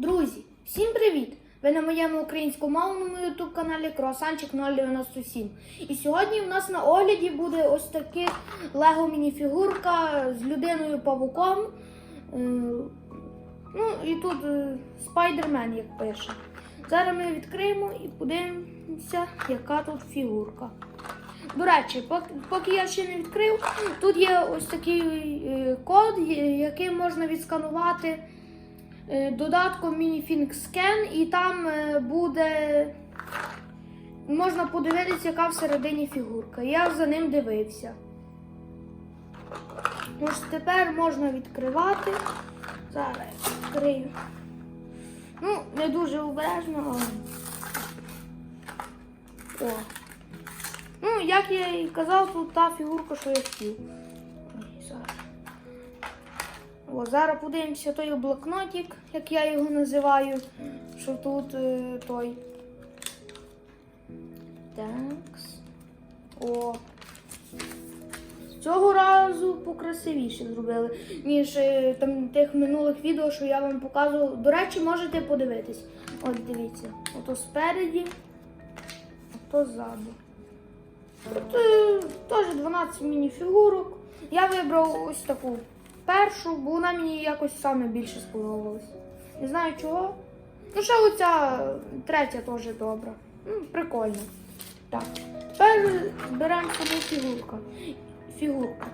Друзі, всім привіт! Ви на моєму українськомовному ютуб каналі Круасанчик 097. І сьогодні в нас на огляді буде ось таки лего мініфігурка з людиною павуком. Е, Ну і тут е, спайдермен, як пише. Зараз ми відкриємо і подивимося, яка тут фігурка. До речі, поки, я ще не відкрив, тут є ось такий е, код, який можна відсканувати додатком Minifink Scan, і там е, буде можна подивитися, яка всередині фігурка. Я за ним дивився. Ось тепер можна відкривати. Зараз відкрию. Ну, не дуже обережно, але. О. Ну, як я і казав, тут та фігурка, що я хотів. О, зараз подивимося той блокнотик, як я його називаю. Що тут е, той. Такс. О. Цього разу покрасивіше зробили, ніж е, там тих минулих відео, що я вам показував. До речі, можете подивитись. От дивіться. Ото спереді, ото ззаду. Тут е, теж 12 мініфігурок. Я вибрав ось таку першу, бо вона мені якось саме більше сподобалась. Не знаю чого. Ну, ще оця е, третя теж добра. Ну, прикольно. Так. Тепер беремо собі фігурка. Фігурку.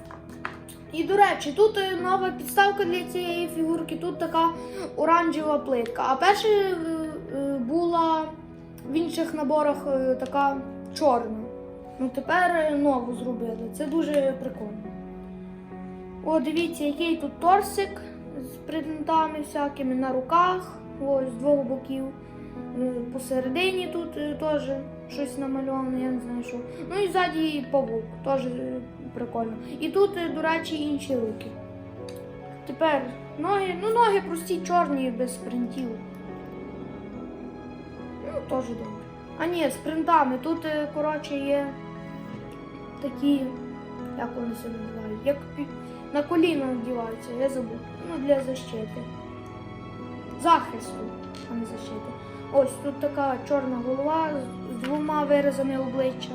І, до речі, тут е, нова підставка для цієї фігурки, тут така оранжева плитка. А перша е, була в інших наборах така чорна. Ну тепер нову зробили. Це дуже прикольно. О, дивіться, який тут торсик з принтами всякими на руках, ось з двох боків. Е, Посередині тут е, теж щось намальоване, я не знаю що. Ну і ззаді павук, теж е, прикольно. І тут, до речі, інші руки. Тепер ноги, ну ноги прості чорні без принтів. Ну, теж добре. А ні, з принтами. Тут, коротше, є такі, як вони це називають, як на коліна вдіваються, я забув. Ну, для защити. Захисту, а не защити. Ось тут така чорна голова з- двома виразами обличчя.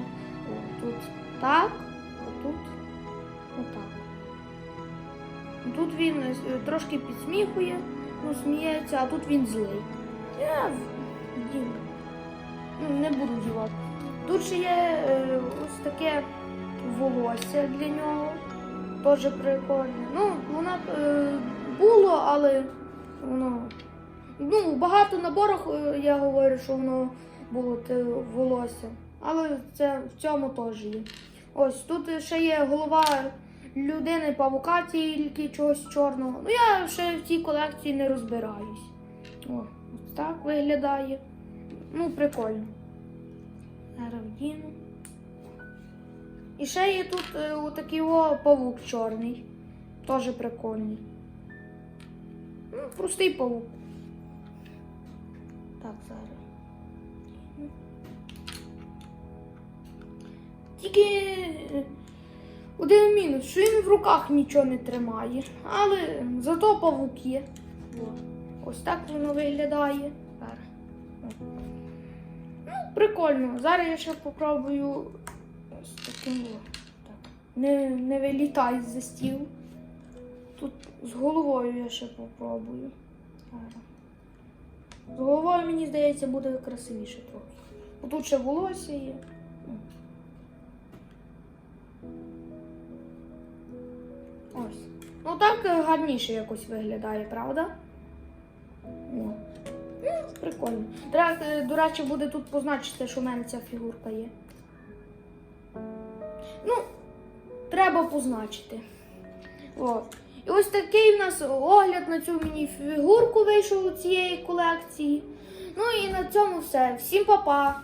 Тут так, а тут отак. Тут він е, трошки підсміхує, ну, сміється, а тут він злий. Я. Ну, не буду дівати. Тут ще є е, ось таке волосся для нього. Теж прикольне. Ну, воно е, було, але воно. Ну, багато наборах е, я говорю, що воно було те волосся. Але це в цьому теж є. Ось тут ще є голова людини павука тільки чогось чорного. Ну я ще в цій колекції не розбираюсь. О, так виглядає. Ну, прикольно. Зараз вдіну. І ще є тут е, отакий о павук чорний. Теж прикольний. Ну, простий павук. Так, зараз. Тільки е, один мінус, що він в руках нічого не тримає. Але зато павук є. Ось так воно виглядає. Ну, прикольно. Зараз я ще попробую о. Так. Не, не вилітай за стіл. Тут з головою я ще попробую. З головою, мені здається, буде красивіше трохи. Тут ще волосся є. Ось. Ну так гарніше якось виглядає, правда? О. Ну, прикольно. Е, до речі, буде тут позначити, що в мене ця фігурка є. Ну, треба позначити. От. І ось такий в нас огляд на цю міні-фігурку вийшов у цієї колекції. Ну і на цьому все. Всім па-па!